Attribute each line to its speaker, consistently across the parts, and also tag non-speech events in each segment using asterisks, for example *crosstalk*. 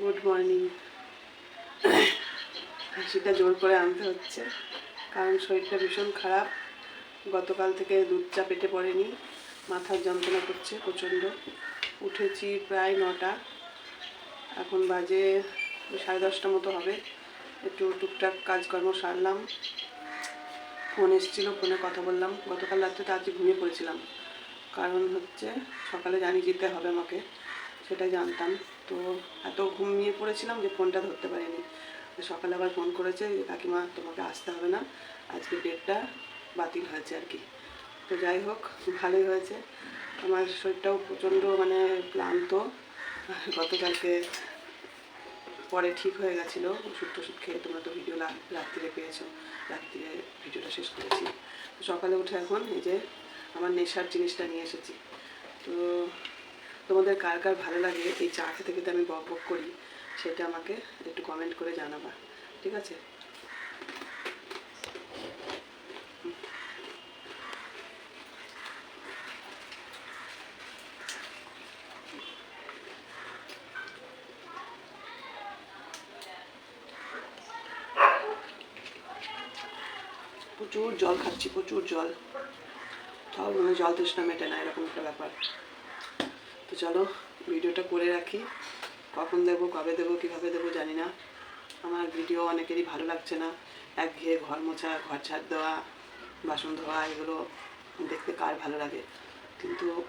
Speaker 1: Good morning হাসিটা জোর করে আনতে হচ্ছে, কারণ শরীরটা ভীষণ খারাপ। গতকাল থেকে দুধ চা পেটে পড়েনি, মাথার যন্ত্রণা করছে প্রচণ্ড। উঠেছি প্রায় নটা, এখন বাজে সাড়ে দশটা মতো হবে। একটু টুকটাক কাজকর্ম সারলাম। ফোন এসেছিল, ফোনে কথা বললাম। গতকাল রাত্রে তো আজকে ঘুমিয়ে পড়েছিলাম, কারণ হচ্ছে সকালে জানি যেতে হবে আমাকে সেটাই জানতাম। তো এত ঘুমিয়ে পড়েছিলাম যে ফোনটা ধরতে পারিনি। সকালে আবার ফোন করেছে যে, কাকিমা, তোমাকে আসতে হবে না। আজকে ডেটটা বাতিল হয়েছে আর কি। তো যাই হোক, ভালোই হয়েছে। আমার শরীরটাও প্রচণ্ড মানে ক্লান্ত। গতকালকে পরে ঠিক হয়ে গেছিল। ওষুধ টষুধ খেয়ে তোমরা তো ভিডিও রাত্রিরে পেয়েছ। রাত্রিরে ভিডিওটা শেষ করেছি। তো সকালে উঠে এখন এই যে আমার নেশার জিনিসটা নিয়ে এসেছি। তো তোমাদের কার কার ভালো লাগে, এই চা খেতে খেতে আমি বক বক করি, সেটা আমাকে একটু কমেন্ট করে জানাবা, ঠিক আছে? প্রচুর জল খাচ্ছি, প্রচুর জল। তাও মনে জল তৃষ্ণা মেটে না, এরকম একটা ব্যাপার। তো চলো, ভিডিওটা করে রাখি। কখন দেবো, কবে দেবো, কীভাবে দেবো জানি না। আমার ভিডিও অনেকেরই ভালো লাগছে না। এক একঘেয়ে ঘর মোছা, ঘর ছাড় দেওয়া, বাসন ধোয়া, এগুলো দেখতে কার ভালো লাগে? কিন্তু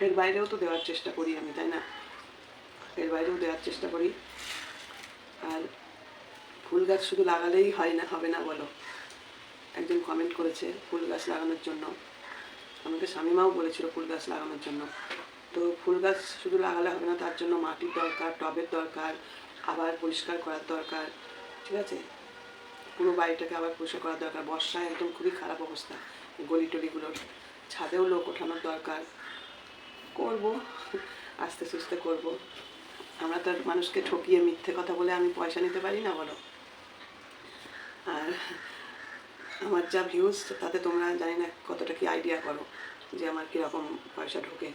Speaker 1: এর বাইরেও তো দেওয়ার চেষ্টা করি আমি, তাই না? এর বাইরেও দেওয়ার চেষ্টা করি। আর ফুল গাছ শুধু লাগালেই হয় না, হবে না বলো? একজন কমেন্ট করেছে ফুল গাছ লাগানোর জন্য। আমাকে স্বামীমাও বলেছিল ফুল গাছ লাগানোর জন্য। তো ফুল গাছ শুধু লাগালে হবে না, তার জন্য মাটির দরকার, টবের দরকার, আবার পরিষ্কার করার দরকার, ঠিক আছে? পুরো বাড়িটাকে আবার পরিষ্কার করার দরকার। বর্ষায় একদম খুবই খারাপ অবস্থা গলি টলিগুলোর ছাদেও লোক ওঠানোর দরকার। করব, আস্তে সুস্তে করব। আমরা তো মানুষকে ঠকিয়ে মিথ্যে কথা বলে আমি পয়সা নিতে পারি না বলো? আর আমার যা ভিউজ তাতে তোমরা জানি না কতটা কি আইডিয়া করো যে আমার কীরকম পয়সা ঢোকে।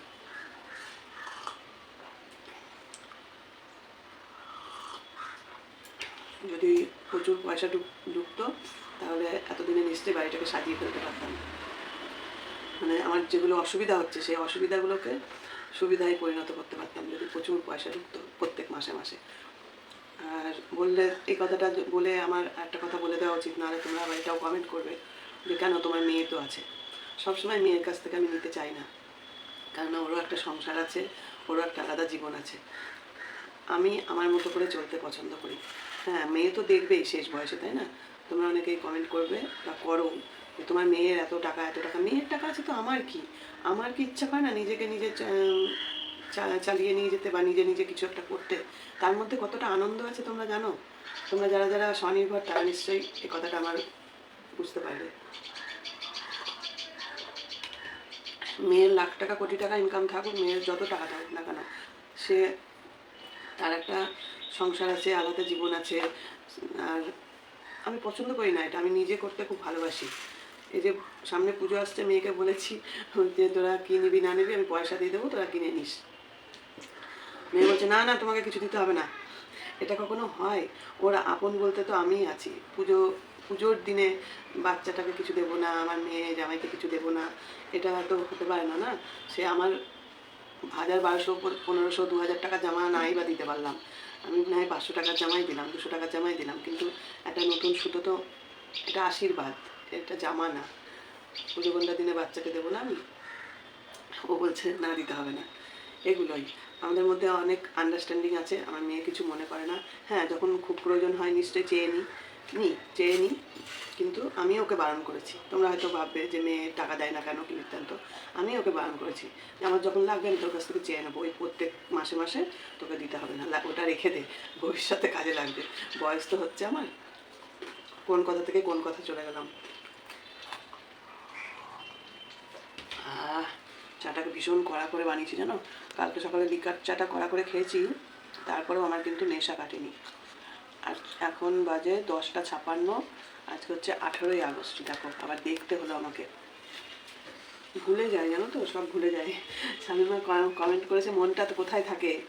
Speaker 1: যদি প্রচুর পয়সা ঢুক ঢুকতো তাহলে এতদিনে নিশ্চয়ই বাড়িটাকে সাজিয়ে ফেলতে পারতাম। মানে আমার যেগুলো অসুবিধা হচ্ছে, সেই অসুবিধাগুলোকে সুবিধায় পরিণত করতে পারতাম, যদি প্রচুর পয়সা ঢুকতো প্রত্যেক মাসে মাসে। আর বললে, এই কথাটা বলে আমার একটা কথা বলে দেওয়া উচিত, নাহলে তোমরা আবার এটাও কমেন্ট করবে যে, কেন তোমার মেয়ে তো আছে? সবসময় মেয়ের কাছ থেকে আমি নিতে চাই না। কারণ ওরও একটা সংসার আছে, ওরও একটা আলাদা জীবন আছে। আমি আমার মতো করে চলতে পছন্দ করি। হ্যাঁ মেয়ে তো দেখবেই শেষ বয়সে, তাই না? তোমরা অনেকেই কমেন্ট করবে বা করো তোমার মেয়ের এত টাকা এত টাকা, মেয়ের টাকা আছে তো আমার কি? আমার কি ইচ্ছা করে না নিজেকে নিজে চ- চা- চালিয়ে নিয়ে যেতে বা নিজে নিজে কিছু একটা করতে, তার মধ্যে কতটা আনন্দ আছে তোমরা জানো? তোমরা যারা যারা স্বনির্ভর, তারা নিশ্চয়ই এ কথাটা আমার বুঝতে পারবে। মেয়ের লাখ টাকা, কোটি টাকা ইনকাম থাকুক, মেয়ের যত টাকা থাকুক না কেন, সে তার একটা সংসার আছে, আলাদা জীবন আছে, আর আমি পছন্দ করি না এটা, আমি নিজে করতে খুব ভালোবাসি। এই যে সামনে পুজো আসছে, মেয়েকে বলেছি যে, তোরা কি নিবি না নিবি, আমি পয়সা দিয়ে দেবো, তোরা কিনে নিস। মেয়ে বলছে, না না, তোমাকে কিছু দিতে হবে না। এটা কখনো হয়? ওরা আপন বলতে তো আমিই আছি। পুজো, পুজোর দিনে বাচ্চাটাকে কিছু দেবো না, আমার মেয়ে, জামাইকে কিছু দেবো না। এটা তো হতে পারে না না? সে আমার হাজার বারোশো, পনেরোশো দু হাজার টাকা জামা নাই বা দিতে পারলাম। আমি না হয় পাঁচশো টাকার জামাই দিলাম, দুশো টাকার জামাই দিলাম। কিন্তু একটা নতুন সুতো তো, এটা আশীর্বাদ, এটা জামা না। পুজো দিনে বাচ্চাকে দেবো না আমি? ও বলছে, না, দিতে হবে না। এগুলোই। আমাদের মধ্যে অনেক আন্ডারস্ট্যান্ডিং আছে, আমার মেয়ে কিছু মনে করে না। হ্যাঁ যখন খুব প্রয়োজন হয়, নিশ্চয়ই চেয়ে নিই নিই চেয়ে নিই কিন্তু আমি ওকে বারণ করেছি। তোমরা হয়তো ভাববে যে মেয়ে টাকা দেয় না কেন, কি বৃত্তান্ত? আমি ওকে বারণ করেছি। আমার যখন লাগবে, আমি তোর কাছ থেকে চেয়ে নেব। ওই প্রত্যেক মাসে মাসে তোকে দিতে হবে। না ওটা রেখে দে। ভবিষ্যতে কাজে লাগবে। বয়স তো হচ্ছে আমার। কোন কথা থেকে কোন কথা চলে গেলাম? চাটাকে ভীষণ কড়া করে বানিয়েছি, জানো? কালকে সকালে লিকার চাটা কড়া করে খেয়েছি, তারপরেও আমার কিন্তু নেশা কাটেনি। আর এখন বাজে দশটা ছাপান্ন, আজকে হচ্ছে আঠেরোই আগস্ট, দেখো, আবার দেখতে হলো আমাকে। ভুলে যায় জানো তো? সব ভুলে যাই। স্বামীমা কমেন্ট করেছে, মনটা তো কোথায় থাকে?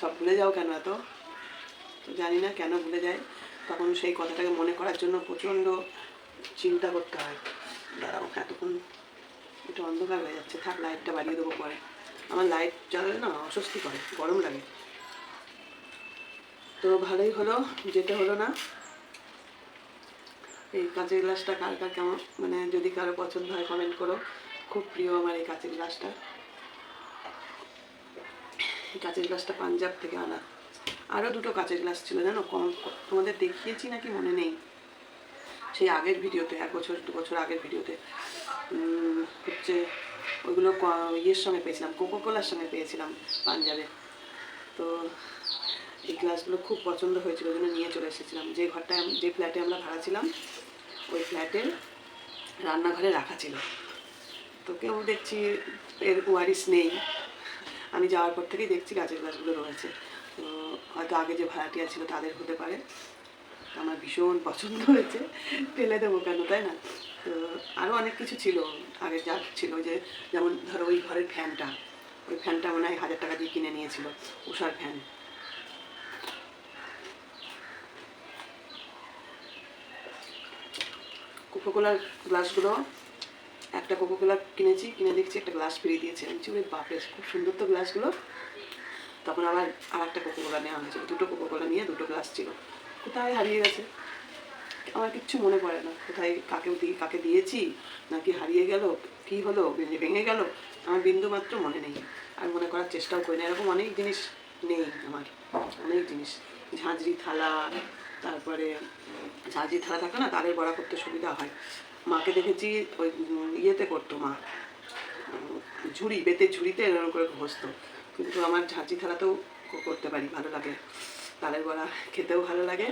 Speaker 1: সব ভুলে যাও কেন এত? তো জানি না কেন ভুলে যায়। তখন সেই কথাটাকে মনে করার জন্য প্রচণ্ড চিন্তা করতে হয়। দাঁড়াও, এতক্ষণ একটু অন্ধকার হয়ে যাচ্ছে। থাক লাইটটা বাড়িয়ে দেবো পরে। আমার লাইট জ্বালালে না অস্বস্তি করে, গরম লাগে। তো ভালোই হলো, যেতে হলো না। এই কাঁচের গ্লাসটা কার কার কেমন মানে যদি কারও পছন্দ হয় কমেন্ট করো। খুব প্রিয় আমার এই কাঁচের গ্লাসটা এই কাঁচের গ্লাসটা পাঞ্জাব থেকে আনা। আরও দুটো কাঁচের গ্লাস ছিল, জানো? কম, তোমাদের দেখিয়েছি নাকি মনে নেই? সেই আগের ভিডিওতে, এক বছর, দু বছর আগের ভিডিওতে। হচ্ছে ওইগুলো ইয়ের সঙ্গে পেয়েছিলাম কোকো কোলার সঙ্গে পেয়েছিলাম পাঞ্জাবে তো এই গ্লাসগুলো খুব পছন্দ হয়েছিল, ওই জন্য নিয়ে চলে এসেছিলাম। যে ঘরটায় যে ফ্ল্যাটে আমরা ভাড়া ছিলাম, ওই ফ্ল্যাটের রান্নাঘরে রাখা ছিল। তো কেউ দেখছি, এর ওয়ারিস নেই। আমি যাওয়ার পর থেকেই দেখছি গাছের গাছগুলো রয়েছে। তো হয়তো আগে যে ভাড়াটিয়া ছিল তাদের হতে পারে। আমার ভীষণ পছন্দ হয়েছে। ফেলে দেবো কেন, তাই না? তো আরও অনেক কিছু ছিল। আগে যা ছিল যে, যেমন ধরো ওই ঘরের ফ্যানটা। ওই ফ্যানটা মনে হয় হাজার টাকা দিয়ে কিনে নিয়েছিল উষার ফ্যান। কোকোকোলার গ্লাসগুলো একটা কোকোকোলা কিনেছি, কিনে দেখছি, একটা গ্লাস ফিরিয়ে দিয়েছে। আমি ওরে বাপরে, খুব সুন্দর তো গ্লাসগুলো তখন আবার আর একটা কোকোকোলা নেওয়া হয়েছিল, দুটো কোকোকোলা নিয়ে দুটো গ্লাস ছিল। কোথায় হারিয়ে গেছে? আমার কিচ্ছু মনে পড়ে না। কোথায় কাকে দিয়ে কাকে দিয়েছি, নাকি হারিয়ে গেল, কি হলো, ভেঙে গেল, আমার বিন্দু মাত্র মনে নেই। আর মনে করার চেষ্টাও করি না, এরকম অনেক জিনিস নেই আমার, অনেক জিনিস। ঝাঁঝরি থালা, তারপরে ঝাঁঝরি থালা থাকে না তাদের বড়া করতে সুবিধা হয়। মাকে দেখেছি ওই ইয়েতে করতো মা, ঝুড়ি, বেতের ঝুড়িতে এরকম করে ঘষতো। কিন্তু আমার ঝাঁঝরি থালাতেও করতে পারি, ভালো লাগে। তালের বড়া খেতেও ভালো লাগে।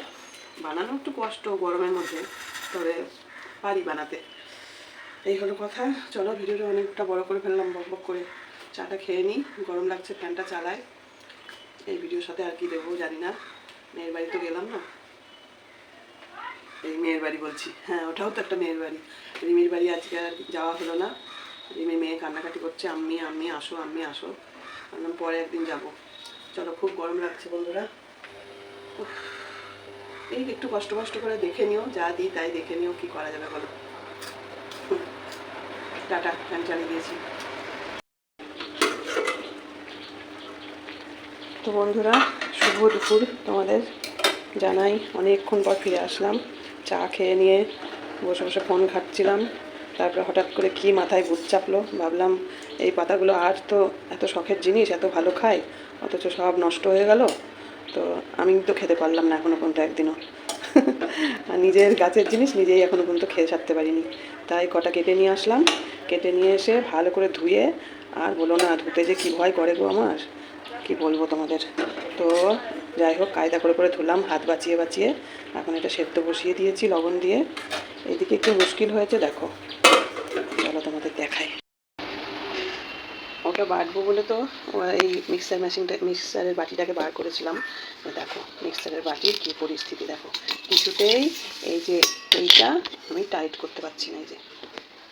Speaker 1: বানানো একটু কষ্ট গরমের মধ্যে, তবে পারি বানাতে। এই হলো কথা। চলো, ভিডিওটা অনেকটা বড় করে ফেললাম, বক করে। চাটা খেয়ে নিই। গরম লাগছে, ফ্যানটা চালায়। এই ভিডিওর সাথে আর কি দেবো জানি না। মেয়ের বাড়ি তো গেলাম না। এই মেয়ের বাড়ি বলছি। হ্যাঁ ওটাও তো একটা মেয়ের বাড়ি। রিমির বাড়ি আজকে আর যাওয়া হলো না। রিমি মেয়ে কান্নাকাটি করছে, আম্মি আম্মি, আসো আম্মি, আসো। আমি পরে একদিন যাব। চলো, খুব গরম লাগছে বন্ধুরা। এই একটু কষ্ট কষ্ট করে দেখে নিও, যা দিই তাই দেখে নিও কি করা যাবে বলো। টাটা ফ্যান চালিয়ে দিয়েছি। তো বন্ধুরা, শুভ দুপুর তোমাদের জানাই। অনেকক্ষণ পর ফিরে আসলাম, চা খেয়ে নিয়ে বসে বসে ফোন ঘাটছিলাম। তারপরে হঠাৎ করে কি মাথায় বুট চাপলো, ভাবলাম এই পাতাগুলো আর তো এত শখের জিনিস, এত ভালো খায় অথচ সব নষ্ট হয়ে গেল। তো আমি তো খেতে পারলাম না এখনও পর্যন্ত একদিনও। আর নিজের গাছের জিনিস নিজেই এখনও পর্যন্ত খেয়ে সারতে পারিনি। তাই কটা কেটে নিয়ে আসলাম। কেটে নিয়ে এসে ভালো করে ধুয়ে, আর বলো না ধুতে যে কী ভয় করে গো আমার? কি বলব তোমাদের? তো যাই হোক, কায়দা করে করে ধুলাম, হাত বাঁচিয়ে বাঁচিয়ে। এখন এটা সেদ্ধ বসিয়ে দিয়েছি লবণ দিয়ে। এদিকে একটু মুশকিল হয়েছে, দেখো চলো তোমাদের দেখাই ওটা বাটবো বলে তো, এই মিক্সার মেশিনটা মিক্সারের বাটিটাকে বার করেছিলাম। দেখো মিক্সারের বাটির কী পরিস্থিতি, দেখো। কিছুতেই এই যে এইটা আমি টাইট করতে পারছি না, এই যে,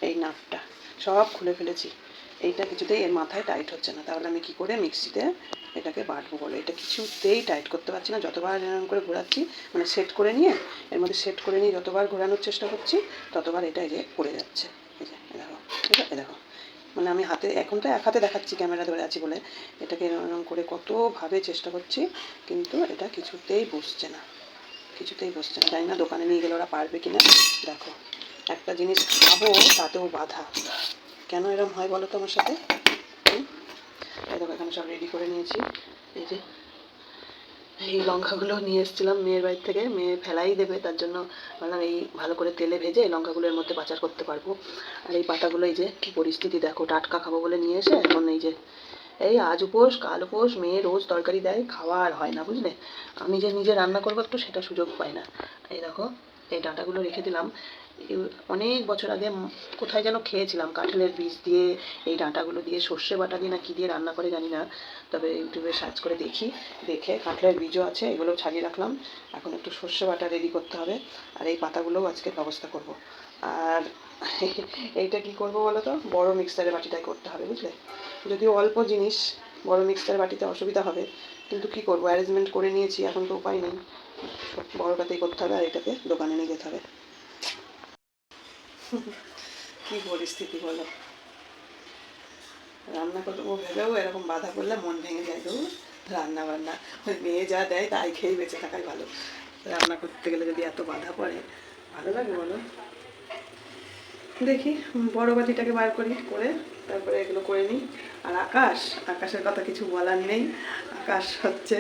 Speaker 1: এই নাটটা। সব খুলে ফেলেছি। এইটা কিছুতেই এর মাথায় টাইট হচ্ছে না। তাহলে আমি কি করে মিক্সিতে এটাকে বাটবো বলো? এটা কিছুতেই টাইট করতে পারছি না। যতবার এরকম করে ঘোরাচ্ছি মানে সেট করে নিয়ে, এর মধ্যে সেট করে নিয়ে যতবার ঘোরানোর চেষ্টা করছি, ততবার এটা এই যে পড়ে যাচ্ছে। এই যে দেখো দেখো। মানে আমি হাতে, এখন তো এক হাতে দেখাচ্ছি ক্যামেরা ধরে আছি বলে। এটাকে এরকম করে কতভাবে চেষ্টা করছি, কিন্তু এটা কিছুতেই বসছে না। কিছুতেই বসছে না। জানি না দোকানে নিয়ে গেলে ওরা পারবে কিনা। দেখো, একটা জিনিস খাব, তাতেও বাধা। কেন এরম হয় বলো তো আমার সাথে? দেখো, এখানে সব রেডি করে নিয়েছি। এই যে এই লঙ্কাগুলো নিয়ে এসেছিলাম মেয়ের বাড়ি থেকে। মেয়ে ফেলাই দেবে, তার জন্য ভাবলাম এই ভালো করে তেলে ভেজে এই লঙ্কাগুলোর মধ্যে পাচার করতে পারব। আর এই পাতাগুলো এই যে কী পরিস্থিতি, দেখো টাটকা খাব বলে নিয়ে এসে এখন এই যে, এই আজ উপোস, কাল উপোস, মেয়ে রোজ তরকারি দেয়, খাওয়া আর হয় না, বুঝলে? আমি যে নিজে রান্না করব একটু সেটা সুযোগ পাই না। এই দেখো, এই ডাঁটাগুলো রেখে দিলাম। অনেক বছর আগে কোথায় যেন খেয়েছিলাম কাঁঠালের বীজ দিয়ে, এই ডাঁটাগুলো দিয়ে, সর্ষে বাটা দিয়ে না কী দিয়ে রান্না করে জানি না। তবে ইউটিউবে সার্চ করে দেখি, দেখে কাঁঠালের বীজও আছে এগুলো ছাড়িয়ে রাখলাম। এখন একটু সর্ষে বাটা রেডি করতে হবে, আর এই পাতাগুলোও আজকে ব্যবস্থা করব। আর *laughs* এইটা কি করব বলো তো? বড় মিক্সারের বাটিটাই করতে হবে, বুঝলে? যদিও অল্প জিনিস, বড় মিক্সচার বাটিতে অসুবিধা হবে, কিন্তু কি করব? অ্যারেঞ্জমেন্ট করে নিয়েছি, এখন তো উপায় নেই। বড়টাতেই করতে হবে, আর এটাকে দোকানে নিয়ে যেতে হবে। কি পরিস্থিতি বলো রান্না করব ভেবেও এরকম বাধা করলে মন ভেঙে যায় তো রান্না বান্না। ওই মেয়ে যা দেয় তাই খেয়েই বেঁচে থাকাই ভালো। রান্না করতে গেলে যদি এত বাধা পড়ে, ভালো লাগে বলো? দেখি বড় বাটিটাকে বার করি, করে তারপরে এগুলো করে নিই। আর আকাশ, আকাশের কথা কিছু বলার নেই। আকাশ হচ্ছে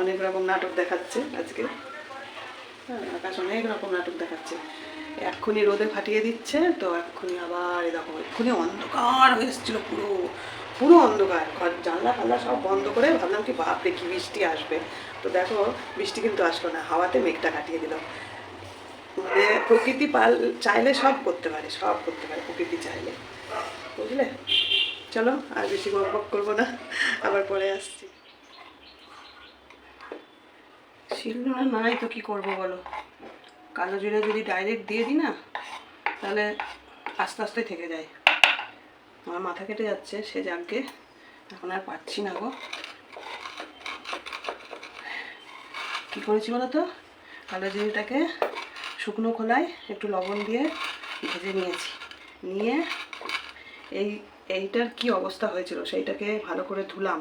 Speaker 1: অনেক রকম নাটক দেখাচ্ছে আজকে। হ্যাঁ আকাশ অনেক রকম নাটক দেখাচ্ছে। এক্ষুনি রোদে ফাটিয়ে দিচ্ছে, তো এক্ষুনি আবার এরকম এক্ষুনি অন্ধকার হয়ে এসেছিল পুরো পুরো অন্ধকার। ঘর, জানলা ফাল্লা সব বন্ধ করে ভাবলাম কি বাপরে, কি বৃষ্টি আসবে। তো দেখো, বৃষ্টি কিন্তু আসলো না, হাওয়াতে মেঘটা কাটিয়ে দিল। মানে প্রকৃতি পাল, চাইলে সব করতে পারে, সব করতে পারে, প্রকৃতি চাইলে। বুঝলে? চলো, আর বেশি বক করব না, আবার পরে আসছি। শিলনোড়া নাই তো কি করব বলো? কালো জিরে যদি ডাইরেক্ট দিয়ে দিই না, তাহলে আস্তে আস্তে থেকে যায়। আমার মাথা কেটে যাচ্ছে, সে যাকে এখন আর পাচ্ছি না গো। কী করেছি বলো তো? কালো জিরেটাকে শুকনো খোলায় একটু লবণ দিয়ে ভেজে নিয়েছি। নিয়ে এই, এইটার কি অবস্থা হয়েছিল? সেইটাকে ভালো করে ধুলাম,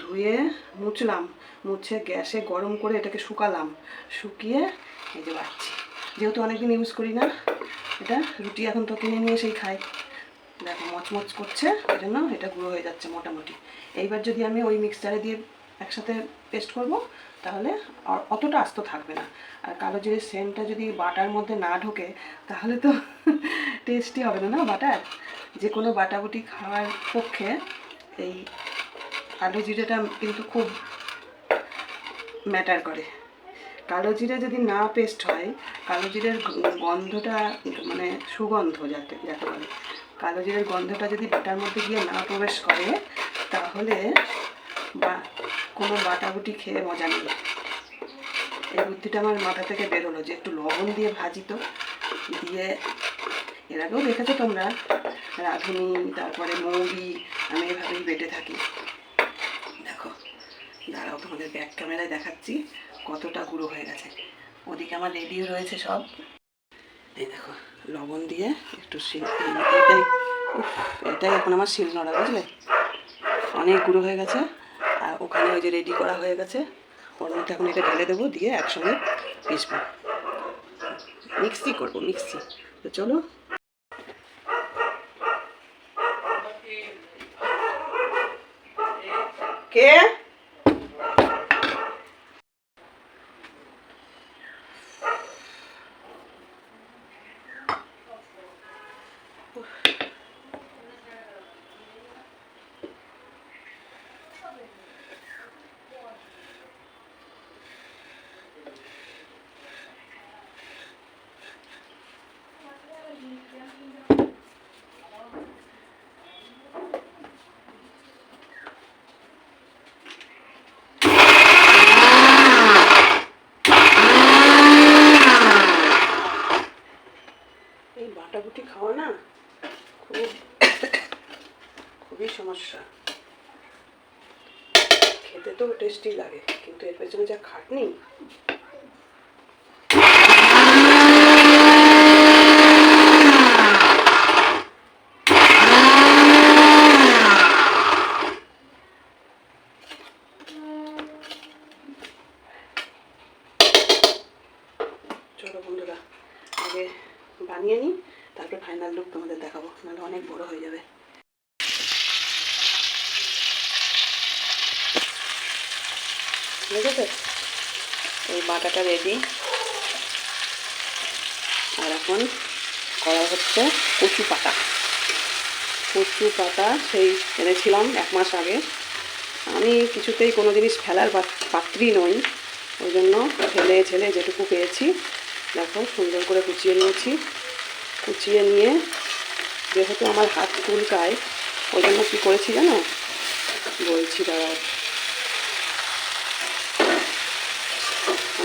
Speaker 1: ধুয়ে মুছলাম, মুছে গ্যাসে গরম করে এটাকে শুকালাম। শুকিয়ে এই যে বাড়ছি। যেহেতু অনেকদিন ইউজ করি না, এটা রুটি এখন তো কিনে নিয়ে সেই খাই। দেখো, মচমচ করছে ওই জন্য এটা গুঁড়ো হয়ে যাচ্ছে মোটামুটি। এইবার যদি আমি ওই মিক্সচারে দিয়ে একসাথে পেস্ট করব, তাহলে অতটা আস্ত থাকবে না। আর কালো জিরের সেন্টটা যদি বাটার মধ্যে না ঢোকে, তাহলে তো *laughs* টেস্টি হবে না না বাটার? যে কোনো বাটাবুটি খাওয়ার পক্ষে এই কালো জিরেটা কিন্তু খুব ম্যাটার করে। কালো জিরে যদি না পেস্ট হয়, কালো জিরের গন্ধটা মানে সুগন্ধ যাতে যাতে বলে। কালো জিরের গন্ধটা যদি বাটার মধ্যে গিয়ে না প্রবেশ করে, তাহলে বা, কোনো বাটাবুটি খেয়ে মজা নেই। এই বুদ্ধিটা আমার মাথা থেকে বেরোলো যে একটু লবণ দিয়ে ভাজি তো। দিয়ে এর আগেও দেখেছ তোমরা, রাঁধুনি, তারপরে মৌরি, আমি এভাবেই বেটে থাকি। দেখো, দাঁড়াও তোমাদের ব্যাক ক্যামেরায় দেখাচ্ছি। কতটা গুঁড়ো হয়ে গেছে। ওদিকে আমার রেডিও রয়েছে সব। এই দেখো, লবণ দিয়ে একটু শিল এটাই। এটাই এখন আমার শিল নোড়া, বুঝলে? অনেক গুঁড়ো হয়ে গেছে। আর ওখানে ওই যে রেডি করা হয়ে গেছে। ওর মধ্যে এখন এটা ঢেলে দেবো, দিয়ে একসঙ্গে পিসবো। মিক্সি করব, মিক্সি। তো চলো। কে এই বাটাবুটি খাওয়া না খুব খুবই সমস্যা খেতে তো টেস্টি লাগে কিন্তু এর পেছনে যা খাটনি চলো বন্ধুরা আগে বানিয়ে নিই তারপর ফাইনাল লুক তোমাদের দেখাবো নাহলে অনেক বড় হয়ে যাবে বুঝেছে এই বাটাটা রেডি আর এখন করা হচ্ছে কচু পাতা। কচু পাতা সেই এনেছিলাম এক মাস আগে। আমি কিছুতেই কোনো জিনিস ফেলার পাত- পাত্রী নই। ওই জন্য ছেলে ছেলে যেটুকু পেয়েছি, দেখো সুন্দর করে কুচিয়ে নিয়েছি। কুচিয়ে নিয়ে যেহেতু আমার হাত চুলকায় ওই জন্য কী করেছি জানো? বলছি দাঁড়াও।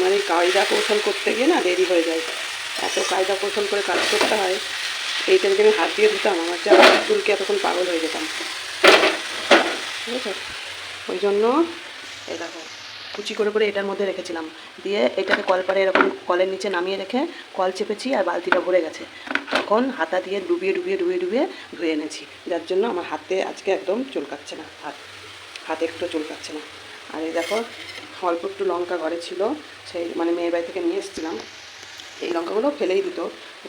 Speaker 1: আমার এই কায়দা কৌশল করতে গিয়ে না দেরি হয়ে যায়। এত কায়দা কৌশল করে কাজ করতে হয় এইটা যদি আমি হাত দিয়ে দিতাম আমার যা চুলকে এতক্ষণ পাগল হয়ে যেতাম। বুঝেছ
Speaker 2: ওই জন্য এই দেখো, কুচি করে করে এটার মধ্যে রেখেছিলাম। দিয়ে এটাকে কলপারে এরকম কলের নিচে নামিয়ে রেখে কল চেপেছি আর বালতিটা ভরে গেছে। তখন হাতা দিয়ে ডুবিয়ে ডুবিয়ে ডুবিয়ে ডুবিয়ে ধুয়ে এনেছি। যার জন্য আমার হাতে আজকে একদম চুলকাচ্ছে না, হাত, হাতে একটু চুলকাচ্ছে না। আর এই দেখো অল্প একটু লঙ্কা ঘরে ছিল, সেই মানে মেয়ের বাড়ি থেকে নিয়ে এসেছিলাম। এই লঙ্কাগুলো ফেলেই দিত,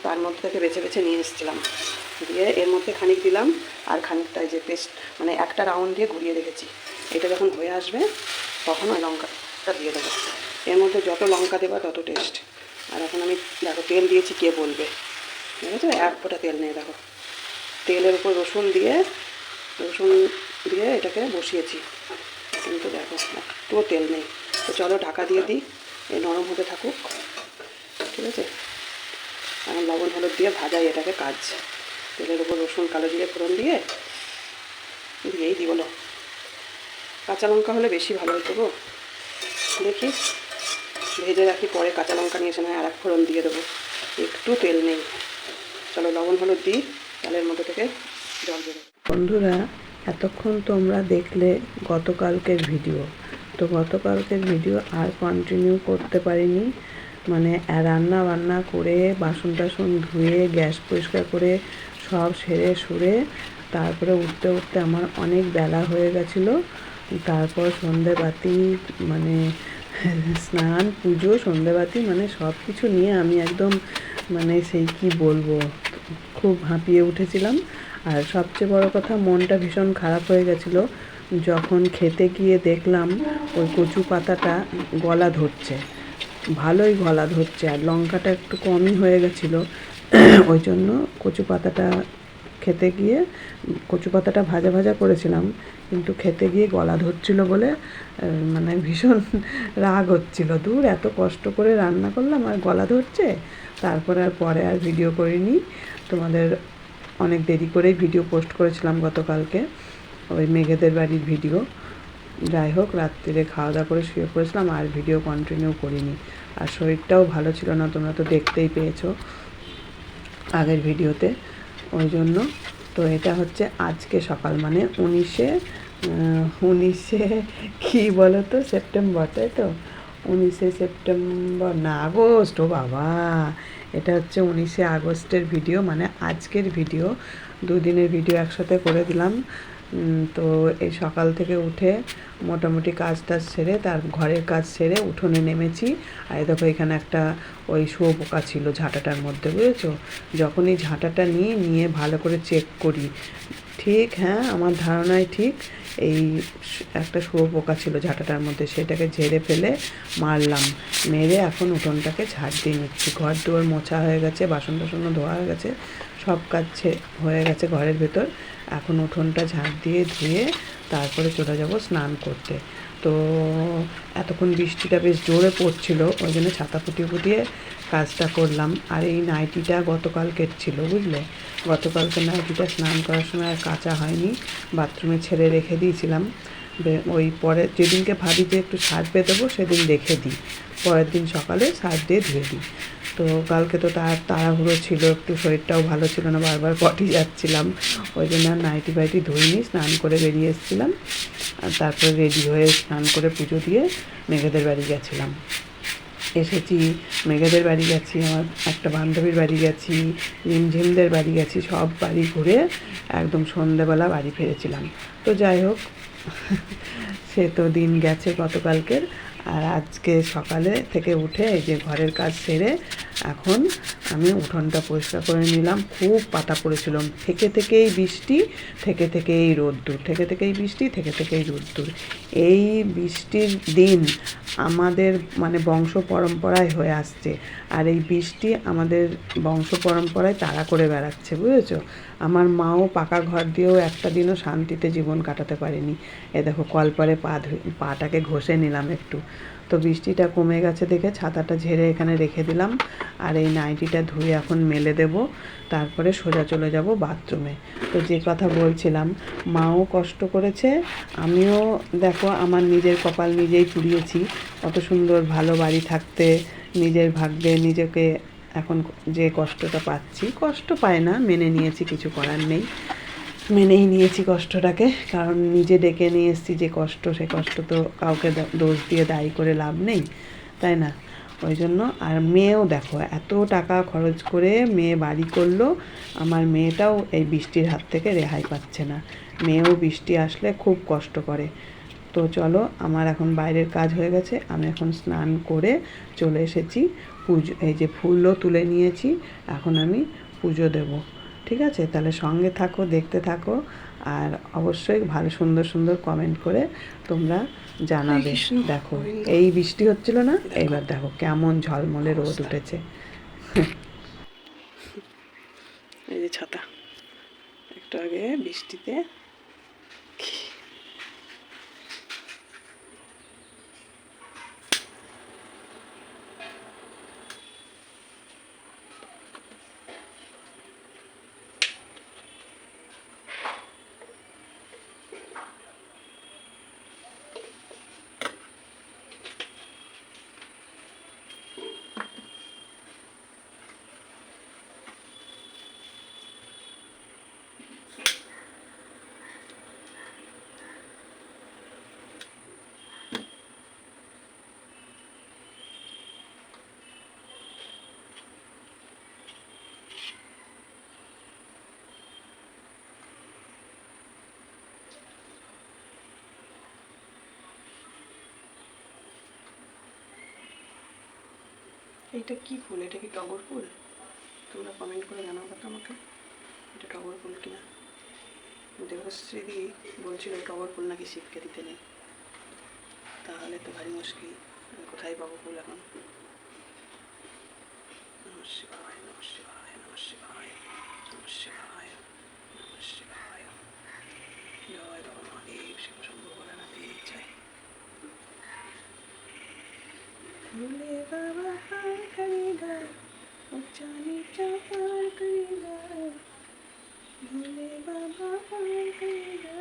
Speaker 2: তার মধ্যে থেকে বেছে বেছে নিয়ে এসেছিলাম। দিয়ে এর মধ্যে খানিক দিলাম, আর খানিকটা যে পেস্ট মানে একটা রাউন্ড দিয়ে ঘুরিয়ে রেখেছি। এটা যখন হয়ে আসবে, তখন ওই লঙ্কাটা দিয়ে দেবো। এর মধ্যে যত লঙ্কা দেবা, তত টেস্ট আর এখন আমি, দেখো, তেল দিয়েছি, কে বলবে? ঠিক আছে এক ফোঁটা তেল নেই, দেখো। তেলের উপর রসুন দিয়ে রসুন দিয়ে এটাকে বসিয়েছি। কিন্তু দেখো, একটুও তেল নেই। তো চলো ঢাকা দিয়ে দিই নরম হতে থাকুক। ঠিক আছে? এখন লবণ হলুদ দিয়ে ভাজাই এটাকে কাজ। তেলের উপর রসুন, কালো জিরে, ফোড়ন দিয়ে দিয়েই দিই বলো কাঁচা লঙ্কা হলে বেশি ভালো হতো গো। দেখি, ভেজে রাখি, পরে কাঁচা লঙ্কা নিয়ে এসে নয় আর এক ফোড়ন দিয়ে দেবো। একটু তেল নেই। চলো লবণ হলুদ দিই, তেলের মধ্যে থেকে জল বেরো বন্ধুরা, এতক্ষণ তোমরা দেখলে গতকালকের ভিডিও। তো গতকালকের ভিডিও আর কন্টিনিউ করতে পারিনি। মানে রান্না বান্না করে বাসন টাসন ধুয়ে, গ্যাস পরিষ্কার করে সব সেরে সুরে, তারপরে উঠতে উঠতে আমার অনেক বেলা হয়ে গেছিল। তারপর সন্ধেবাতি মানে স্নান, পুজো, সন্ধেবাতি মানে সব কিছু নিয়ে আমি একদম মানে সেই কি বলব, খুব হাঁপিয়ে উঠেছিলাম। আর সবচেয়ে বড় কথা, মনটা ভীষণ খারাপ হয়ে গেছিল। যখন খেতে গিয়ে দেখলাম ওই কচু পাতাটা গলা ধরছে। ভালোই গলা ধরছে আর লঙ্কাটা একটু কমই হয়ে গেছিল। *clears throat* ওই জন্য কচু পাতাটা খেতে গিয়ে, কচু পাতাটা ভাজা ভাজা করেছিলাম, কিন্তু খেতে গিয়ে গলা ধরছিল বলে মানে ভীষণ *laughs* রাগ হচ্ছিল। দূর এত কষ্ট করে রান্না করলাম আর গলা ধরছে, তারপরে আর পরে আর ভিডিও করিনি। তোমাদের অনেক দেরি করেই ভিডিও পোস্ট করেছিলাম গতকালকে, ওই মেঘেদের বাড়ির ভিডিও। যাই হোক, রাত্রিরে খাওয়া দাওয়া করে শুয়ে পড়েছিলাম, আর ভিডিও কন্টিনিউ করিনি। আর শরীরটাও ভালো ছিল না, তোমরা তো দেখতেই পেয়েছ আগের ভিডিওতে। ওই জন্য, তো এটা হচ্ছে আজকে সকাল মানে উনিশে উনিশে কী বলো তো সেপ্টেম্বর, তাই তো? উনিশে সেপ্টেম্বর না, আগস্ট, ও বাবা! এটা হচ্ছে উনিশে আগস্টের ভিডিও মানে আজকের ভিডিও। দুদিনের ভিডিও একসাথে করে দিলাম। তো এই সকাল থেকে উঠে মোটামুটি কাজ টাজ সেরে, তার ঘরের কাজ সেরে উঠোনে নেমেছি। আর এই দেখো এখানে একটা ওই শুয়োপোকা ছিল ঝাঁটাটার মধ্যে, বুঝেছ? যখনই ঝাঁটাটা নিয়ে নিয়ে ভালো করে চেক করি। ঠিক হ্যাঁ আমার ধারণায় ঠিক। এই একটা শুয়োপোকা ছিল ঝাঁটাটার মধ্যে, সেটাকে ঝেড়ে ফেলে মারলাম। মেরে এখন উঠোনটাকে ঝাড় দিয়ে নিচ্ছি। ঘর দুয়ার মোছা হয়ে গেছে, বাসন টাসন ধোয়া হয়ে গেছে, সব কাজ হয়ে গেছে ঘরের ভেতর। এখন উঠোনটা ঝাঁট দিয়ে ধুয়ে তারপরে চলে যাব স্নান করতে। তো এতক্ষণ বৃষ্টিটা বেশ জোরে পড়ছিল, ওই জন্য ছাতা ফুটিয়ে ফুটিয়ে কাজটা করলাম। আর এই নাইটিটা গতকাল ছিল, বুঝলে? গতকালকে নাইটিটা স্নান করার সময় আর কাঁচা হয়নি, বাথরুমে ছেড়ে রেখে দিয়েছিলাম। ওই পরে যেদিনকে ভাবি যে একটু সার্ফে দেবো সেদিন রেখে দিই। পরের দিন সকালে সার্ফ দিয়ে ধুয়ে দিই। তো কালকে তো তার তাড়াহুড়ো ছিল, একটু শরীরটাও ভালো ছিল না, বারবার পটি যাচ্ছিলাম। ওই জন্য নাইটি ফাইটি ধুইনি, স্নান করে বেরিয়ে এসেছিলাম। আর তারপরে রেডি হয়ে স্নান করে পুজো দিয়ে মেঘেদের বাড়ি গেছিলাম। এসেছি, মেঘেদের বাড়ি গেছি, আমার একটা বান্ধবীর বাড়ি গেছি রিমঝিমদের বাড়ি গেছি, সব বাড়ি ঘুরে একদম সন্ধেবেলা বাড়ি ফিরেছিলাম। তো যাই হোক, সে তো দিন গেছে গতকালকের আর আজকে সকালে থেকে উঠে এই যে ঘরের কাজ সেরে এখন আমি উঠোনটা পরিষ্কার করে নিলাম। খুব পাতা পড়েছিল। থেকে থেকেই বৃষ্টি, থেকে থেকেই রোদ্দুর, থেকে থেকেই বৃষ্টি, থেকে থেকেই রোদ্দুর। এই বৃষ্টির দিন আমাদের মানে বংশ পরম্পরায় হয়ে আসছে। আর এই বৃষ্টি আমাদের বংশ পরম্পরায় তারা করে বেড়াচ্ছে, বুঝেছ? আমার মাও পাকা ঘর দিয়েও একটা দিনও শান্তিতে জীবন কাটাতে পারেনি। এ দেখো, কলপারে পা পাটাকে ঘষে নিলাম একটু। তো বৃষ্টিটা কমে গেছে দেখে ছাতাটা ঝেড়ে এখানে রেখে দিলাম। আর এই নাইটিটা ধুয়ে এখন মেলে দেব। তারপরে সোজা চলে যাব বাথরুমে। তো যে কথা বলছিলাম, মাও কষ্ট করেছে, আমিও দেখো আমার নিজের কপাল নিজেই পুড়িয়েছি। কত সুন্দর ভালো বাড়ি থাকতে, নিজের ভাগ্যে নিজেকে এখন যে কষ্টটা পাচ্ছি, কষ্ট পায় না, মেনে নিয়েছি, কিছু করার নেই।
Speaker 1: মেনেই নিয়েছি কষ্টটাকে, কারণ নিজে ডেকে নিয়ে এসেছি যে কষ্ট, সে কষ্ট তো কাউকে দোষ দিয়ে দায়ী করে লাভ নেই, তাই না? ওই জন্য, আর মেয়েও দেখো, এত টাকা খরচ করে মেয়ে বাড়ি করল, আমার মেয়েটাও এই বৃষ্টির হাত থেকে রেহাই পাচ্ছে না। মেয়েও বৃষ্টি আসলে খুব কষ্ট করে। তো চলো, আমার এখন বাইরের কাজ হয়ে গেছে, আমি এখন স্নান করে চলে এসেছি। পুজো এই যে ফুলও তুলে নিয়েছি এখন আমি পুজো দেবো। ঠিক আছে? তাহলে সঙ্গে থাকো দেখতে থাকো আর অবশ্যই ভালো সুন্দর সুন্দর কমেন্ট করে তোমরা জানাবে। দেখো এই বৃষ্টি হচ্ছিল না এবার দেখো কেমন ঝলমলে রোদ উঠেছে। এই যে ছাতা। একটু আগে বৃষ্টিতে এইটা কি ফুল? এটা কি টগর ফুল? তোমরা কমেন্ট করে জানাব তো আমাকে। এটা টগর ফুল কিনা? দেবশ্রীদি বলছিল টগর ফুল নাকি শিবকে দিতে নেই। তাহলে তো ভারী মুশকিল। আমি কোথায় পাবো ফুল এখন? নমঃ শিবায় নমঃ শিবায় নমঃ শিবায় নমঃ শিবায় নমঃ শিবায়। জয় বাবা মহাদেব শিব শম্ভু ভোলানাথের জয় भोले बाबा पार करेगा ऊंचा नीचा पार करेगा भोले बाबा पार करेगा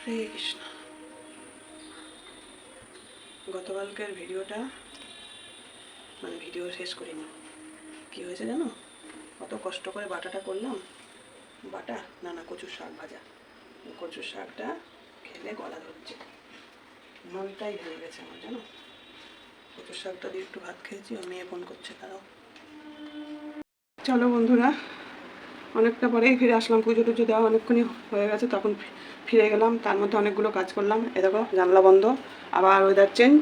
Speaker 1: হরে কৃষ্ণ গতকালকের ভিডিওটা মানে ভিডিও শেষ করিনি কি হয়েছে জানো কত কষ্ট করে বাটাটা করলাম বাটা না না কচুর শাক ভাজা কচুর শাকটা খেলে গলা ধরছে মনটাই হয়ে গেছে আমার, জানো? কচুর শাকটা দিয়ে একটু ভাত খেয়েছি, ও মেয়ে ফোন করছে তারাও চলো বন্ধুরা, অনেকটা পরেই ফিরে আসলাম, পুজো টুজো দেওয়া অনেকক্ষণই হয়ে গেছে, তখন ফিরে গেলাম, তার মধ্যে অনেকগুলো কাজ করলাম। এ দেখো, জানলা বন্ধ, আবার ওয়েদার চেঞ্জ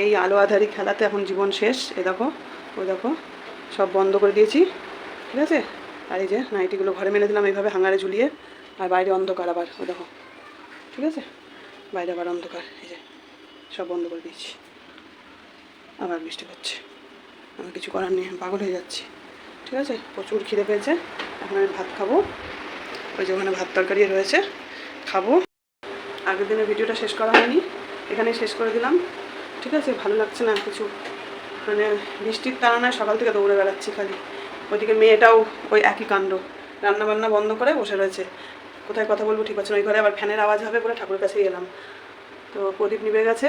Speaker 1: এই আলো আধারি খেলাতে এখন জীবন শেষ, এ দেখো ওই দেখো, সব বন্ধ করে দিয়েছি, ঠিক আছে? আর এই যে নাইটিগুলো ঘরে মেলে দিলাম, এইভাবে হাঙারে ঝুলিয়ে, আর বাইরে অন্ধকার আবার, ও দেখো, ঠিক আছে? বাইরে আবার অন্ধকার, এই যে সব বন্ধ করে দিয়েছি। আবার বৃষ্টি পড়ছে আমি কিছু করার নেই পাগল হয়ে যাচ্ছি। ঠিক আছে? প্রচুর খিদে পেয়েছে। এখন আমি ভাত খাব। ওই যে ওখানে ভাত তরকারি রয়েছে, খাব। আগের দিনের ভিডিওটা শেষ করা হয়নি, এখানেই শেষ করে দিলাম। ঠিক আছে? ভালো লাগছে না কিছু। মানে বৃষ্টির তাড়নায় সকাল থেকে দৌড়ে বেড়াচ্ছি খালি। ওইদিকে মেয়েটাও ওই একই কাণ্ড। রান্না বান্না বন্ধ করে বসে রয়েছে। কোথায় কথা বলব ঠিক আছে না। ওই ঘরে আবার ফ্যানের আওয়াজ হবে বলে ঠাকুরের কাছে এলাম। তো প্রদীপ নিভে গেছে,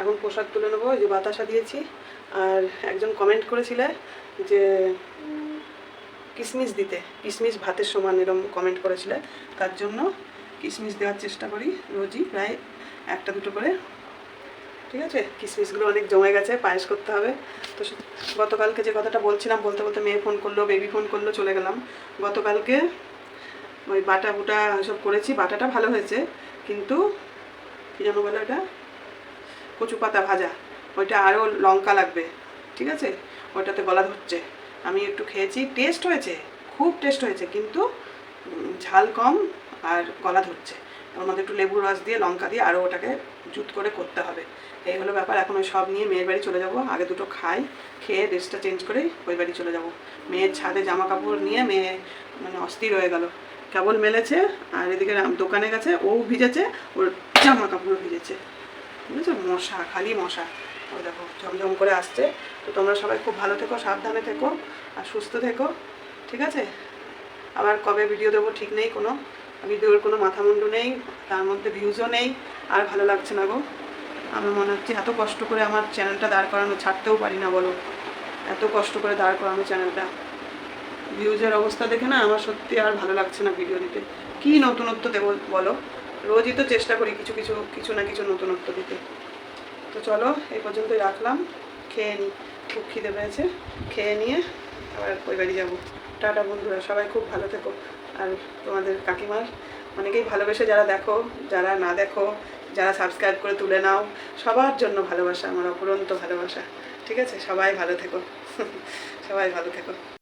Speaker 1: এখন প্রসাদ তুলে নেব যে বাতাসা দিয়েছি। আর একজন কমেন্ট করেছিলে যে কিশমিশ দিতে কিশমিশ ভাতের সমান এরকম কমেন্ট করেছিলে। তার জন্য কিশমিশ দেওয়ার চেষ্টা করি রোজই, প্রায় একটা দুটো করে। ঠিক আছে? কিশমিশগুলো অনেক জমে গেছে, পায়েস করতে হবে। তো গতকালকে যে কথাটা বলছিলাম, বলতে বলতে মেয়ে ফোন করল বেবি ফোন করল, চলে গেলাম। গতকালকে ওই বাটা বুটা সব করেছি, বাটাটা ভালো হয়েছে, কিন্তু কী যেন বলে ওটা কচু পাতা ভাজা, ওইটা আরও লঙ্কা লাগবে, ঠিক আছে? ওইটাতে গলা ধরছে। আমি একটু খেয়েছি টেস্ট হয়েছে, খুব টেস্ট হয়েছে, কিন্তু ঝাল কম আর গলা ধরছে। ওর মধ্যে একটু লেবুর রস দিয়ে, লঙ্কা দিয়ে আরও ওটাকে জুত করে করতে হবে। এই হলো ব্যাপার, এখন ওই সব নিয়ে মেয়ের বাড়ি চলে যাব, আগে দুটো খাই, খেয়ে ড্রেসটা চেঞ্জ করে ওই বাড়ি চলে যাব। মেয়ের ছাদে জামা কাপড় নিয়ে মেয়ে মানে অস্থির হয়ে গেল। কেবল মেলেছে, আর এদিকে দোকানে গেছে, ও ভিজেছে, ওর জামা কাপড়ও ভিজেছে। বুঝেছ? মশা, খালি মশা। ও দেখো, ঝমঝম করে আসছে। তো তোমরা সবাই খুব ভালো থেকো, সাবধানে থেকো, আর সুস্থ থেকো, ঠিক আছে? আবার কবে ভিডিও দেবো ঠিক নেই কোনো। ভিডিওর কোনো মাথা মুন্ডু নেই, তার মধ্যে ভিউজও নেই, আর ভালো লাগছে না গো। আমার মনে হচ্ছে এত কষ্ট করে আমার চ্যানেলটা দাঁড় করানো ছাড়তেও পারি না বলো। এত কষ্ট করে দাঁড় করানো চ্যানেলটা ভিউজের অবস্থা দেখে না আমার সত্যি আর ভালো লাগছে না ভিডিও দিতে। কী নতুনত্ব দেবো বলো? রোজই তো চেষ্টা করি কিছু কিছু কিছু না কিছু নতুনত্ব দিতে। তো চলো, এই পর্যন্তই রাখলাম। খেয়ে নিই খুব খিদে পেয়েছে। খেয়ে নিয়ে আবার ওই বাড়ি যাব। টাটা বন্ধুরা, সবাই খুব ভালো থেকো। আর তোমাদের কাকিমার অনেকেই ভালোবেসে যারা দেখো, যারা না দেখো, যারা সাবস্ক্রাইব করে তুলে নাও, সবার জন্য ভালোবাসা, আমার অপরন্ত ভালোবাসা। ঠিক আছে? সবাই ভালো থেকো। *laughs* সবাই ভালো থেকো।